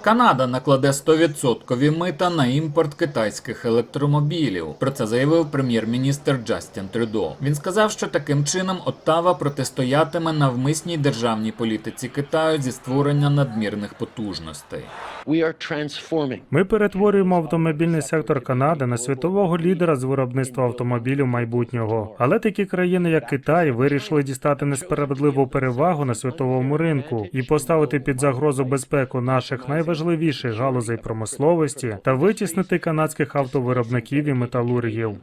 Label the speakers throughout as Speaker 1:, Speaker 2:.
Speaker 1: Канада накладе 100% мита на імпорт китайських електромобілів. Про це заявив прем'єр-міністр Джастін Трюдо. Він сказав, що таким чином Оттава протистоятиме навмисній державній політиці Китаю зі створення надмірних потужностей.
Speaker 2: Ми перетворюємо автомобільний сектор Канади на світового лідера з виробництва автомобілів майбутнього. Але такі країни, як Китай, вирішили дістати несправедливу перевагу на світовому ринку і поставити під загрозу безпеку наших найважливіших галузей промисловості та витіснити канадських автовиробників і металургів.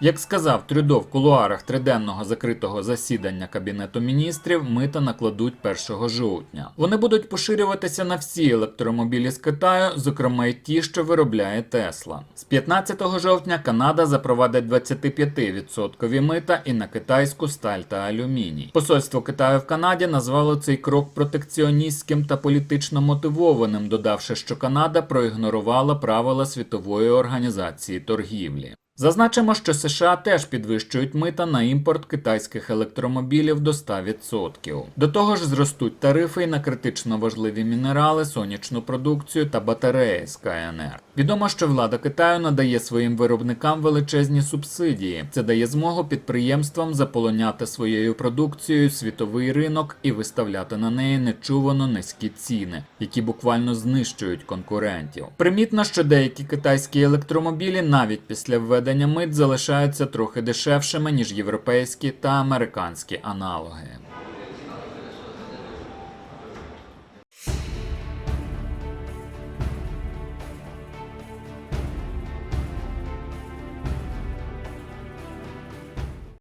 Speaker 1: Як сказав Трюдо в кулуарах триденного закритого засідання Кабінету міністрів, мита накладуть 1 жовтня. Вони будуть поширюватися на всі електромобілі з Китаю, зокрема й ті, що виробляє Тесла. З 15 жовтня Канада запровадить 25% мита і на китайську сталь та алюміній. Посольство Китаю в Канаді назвало цей крок протекціоністським та політично мотивованим, додавши, що Канада проігнорувала правила Світової організації торгівлі. Зазначимо, що США теж підвищують мита на імпорт китайських електромобілів до 100%. До того ж, зростуть тарифи і на критично важливі мінерали, сонячну продукцію та батареї з КНР. Відомо, що влада Китаю надає своїм виробникам величезні субсидії. Це дає змогу підприємствам заполоняти своєю продукцією світовий ринок і виставляти на неї нечувано низькі ціни, які буквально знищують конкурентів. Примітно, що деякі китайські електромобілі навіть після введення мит залишаються трохи дешевшими ніж європейські та американські аналоги.